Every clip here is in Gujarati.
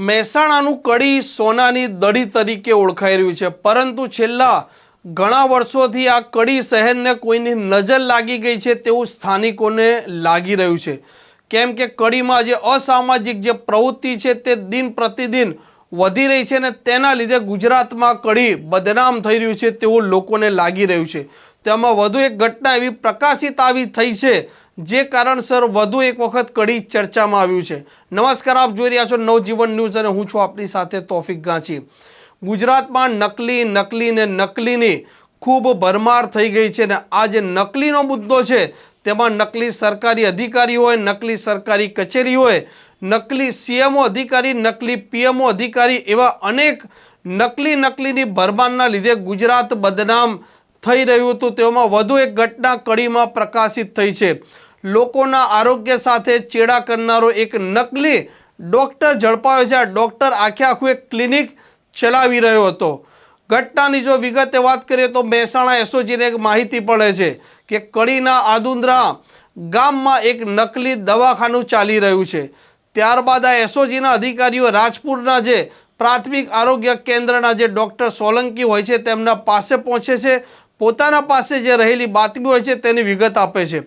મહેસાણાનું કડી સોનાની દડી તરીકે ઓળખાઈ રહ્યું છે. પરંતુ છેલ્લા ઘણા વર્ષોથી આ કડી શહેરને કોઈની નજર લાગી ગઈ છે તેવું સ્થાનિકોને લાગી રહ્યું છે. કેમ કે કડીમાં જે અસામાજિક જે પ્રવૃત્તિ છે તે દિન પ્રતિદિન વધી રહી છે અને તેના લીધે ગુજરાતમાં કડી બદનામ થઈ રહ્યું છે તેવું લોકોને લાગી રહ્યું છે. તેમાં વધુ એક ઘટના એવી પ્રકાશિત આવી થઈ છે જે કારણસર વધુ એક વખત કડી ચર્ચામાં આવ્યું છે. નમસ્કાર, આપ જોઈ રહ્યા છો નવજીવન ન્યૂઝ અને હું છું આપની સાથે તોફિક ગાંચી. ગુજરાતમાં નકલી નકલી ને નકલીની ખૂબ ભરમાર થઈ ગઈ છે ને આ જે નકલીનો મુદ્દો છે, તેમાં નકલી સરકારી અધિકારી હોય, નકલી સરકારી કચેરી હોય, નકલી સીએમઓ અધિકારી, નકલી પીએમઓ અધિકારી એવા અનેક નકલી નકલીની ભરમારના લીધે ગુજરાત બદનામ થઈ રહ્યું હતું. તેમાં વધુ એક ઘટના કડીમાં પ્રકાશિત થઈ છે. લોકોના આરોગ્ય સાથે ચેડા કરનારો એક નકલી ડૉક્ટર ઝડપાયો છે. આ ડૉક્ટર આખે આખું એક ક્લિનિક ચલાવી રહ્યો હતો. ઘટનાની જો વિગતે વાત કરીએ તો મહેસાણા એસઓજીને એક માહિતી પડે છે કે કડીના આદુંદ્રા ગામમાં એક નકલી દવાખાનું ચાલી રહ્યું છે. ત્યારબાદ આ એસઓજીના અધિકારીઓ રાજપુરના જે પ્રાથમિક આરોગ્ય કેન્દ્રના જે ડૉક્ટર સોલંકી હોય છે તેમના પાસે પહોંચે છે. પોતાના પાસે જે રહેલી બાતમી હોય છે તેની વિગત આપે છે.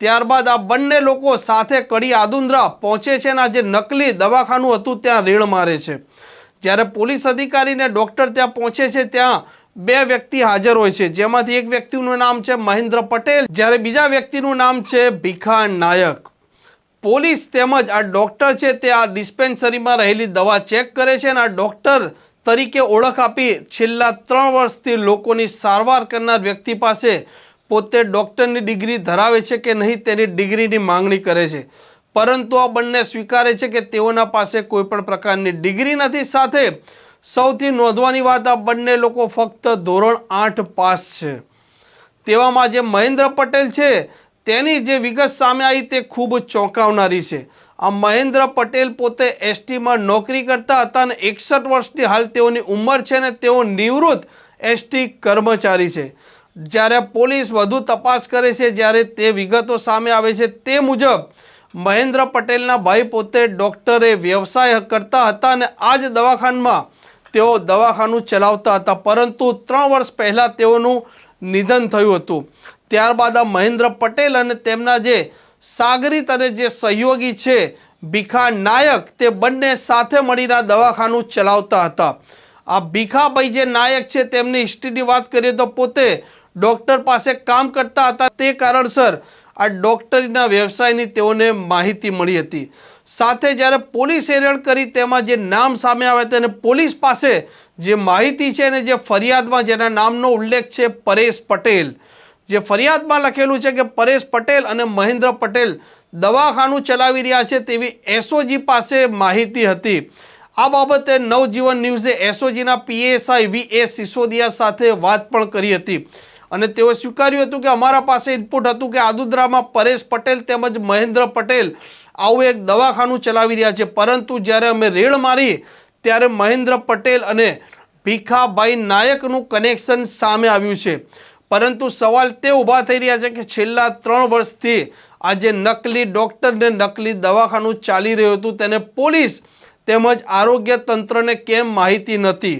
ત્યારબાદ આ બંને લોકો સાથે કડી આદુંદ્રા પહોંચે છે અને આ જે નકલી દવાખાનું હતું ત્યાં રેડ મારે છે. જ્યારે પોલીસ અધિકારીને ડૉક્ટર ત્યાં પહોંચે છે, ત્યાં બે વ્યક્તિ હાજર હોય છે. જેમાંથી એક વ્યક્તિનું નામ છે મહેન્દ્ર પટેલ, જ્યારે બીજા વ્યક્તિનું નામ છે ભીખા નાયક. પોલીસ તેમજ આ ડૉક્ટર છે તે આ ડિસ્પેન્સરીમાં રહેલી દવા ચેક કરે છે અને આ ડૉક્ટર તરીકે ઓળખ આપી છેલ્લા ત્રણ વર્ષથી લોકોની સારવાર કરનાર વ્યક્તિ પાસે પોતે ડૉક્ટરની ડિગ્રી ધરાવે છે કે નહીં તેની ડિગ્રીની માંગણી કરે છે. પરંતુ આ બંને સ્વીકારે છે કે તેઓના પાસે કોઈપણ પ્રકારની ડિગ્રી નથી. સાથે સૌથી નોંધવાની વાત આ બંને લોકો ફક્ત ધોરણ આઠ પાસ છે. તેવામાં જે મહેન્દ્ર પટેલ છે, તેની જે વિગત સામે આવી તે ખૂબ ચોંકાવનારી છે. આ મહેન્દ્ર પટેલ પોતે એસટીમાં નોકરી કરતા હતા અને એકસઠ વર્ષની હાલ તેઓની ઉંમર છે ને તેઓ નિવૃત્ત એસટી કર્મચારી છે. જ્યારે પોલીસ વધુ તપાસ કરે છે, જ્યારે તે વિગતો સામે આવે છે, તે મુજબ મહેન્દ્ર પટેલના ભાઈ પોતે ડૉક્ટરે વ્યવસાય કરતા હતા અને આ જ દવાખાનામાં તેઓ દવાખાનું ચલાવતા હતા. પરંતુ ત્રણ વર્ષ પહેલાં તેઓનું નિધન થયું હતું. ત્યારબાદ આ મહેન્દ્ર પટેલ અને તેમના જે સાગરીત અને જે સહયોગી છે, ભીખા નાયક, તે બંને સાથે મળીને દવાખાનું ચલાવતા હતા. આ ભીખાભાઈ જે નાયક છે, તેમની હિસ્ટ્રીની વાત કરીએ તો પોતે ડૉક્ટર પાસે કામ કરતા હતા તે કારણસર આ ડૉક્ટરીના વ્યવસાયની તેઓને માહિતી મળી હતી. સાથે જ્યારે પોલીસ રેડ કરી તેમાં જે નામ સામે આવે તેને પોલીસ પાસે જે માહિતી છે અને જે ફરિયાદમાં જેના નામનો ઉલ્લેખ છે પરેશ પટેલ. જે ફરિયાદમાં લખેલું છે કે પરેશ પટેલ અને મહેન્દ્ર પટેલ દવાખાનું ચલાવી રહ્યા છે તેવી એસઓજી પાસે માહિતી હતી. આ બાબતે નવજીવન ન્યૂઝે એસઓજીના પીએસઆઈ વી એ સિસોદિયા સાથે વાત પણ કરી હતી. અને તેઓએ સ્વીકાર્યું હતું કે અમારા પાસે ઇનપુટ હતું કે આદુદ્રામાં પરેશ પટેલ તેમજ મહેન્દ્ર પટેલ આવું એક દવાખાનું ચલાવી રહ્યા છે. પરંતુ જ્યારે અમે રેડ મારી, ત્યારે મહેન્દ્ર પટેલ અને ભીખાભાઈ નાયકનું કનેક્શન સામે આવ્યું છે. પરંતુ સવાલ તે ઊભા થઈ રહ્યા છે કે છેલ્લા ત્રણ વર્ષથી આ જે નકલી ડૉક્ટરને નકલી દવાખાનું ચાલી રહ્યું હતું. તેને પોલીસ તેમજ આરોગ્ય તંત્રને કેમ માહિતી નથી?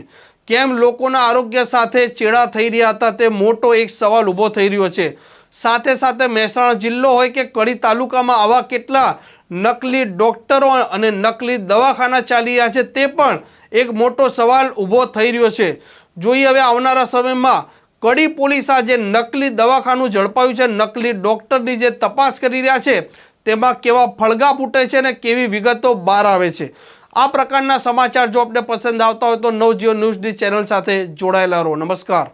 કેમ લોકોના આરોગ્ય સાથે ચેડા થઈ રહ્યા હતા તે મોટો એક સવાલ ઊભો થઈ રહ્યો છે. સાથે સાથે મહેસાણા જિલ્લો હોય કે કડી તાલુકામાં આવા કેટલા નકલી ડૉક્ટરો અને નકલી દવાખાના ચાલી રહ્યા છે તે પણ એક મોટો સવાલ ઊભો થઈ રહ્યો છે. જોઈએ હવે આવનારા સમયમાં કડી પોલીસ આ જે નકલી દવાખાનું ઝડપાયું છે, નકલી ડૉક્ટરની જે તપાસ કરી રહ્યા છે, તેમાં કેવા ફળગા ફૂટે છે અને કેવી વિગતો બહાર આવે છે. આ પ્રકારના સમાચાર જો આપને પસંદ આવતા હોય તો નવજીઓ ન્યૂઝની ચેનલ સાથે જોડાયેલા રહો. નમસ્કાર.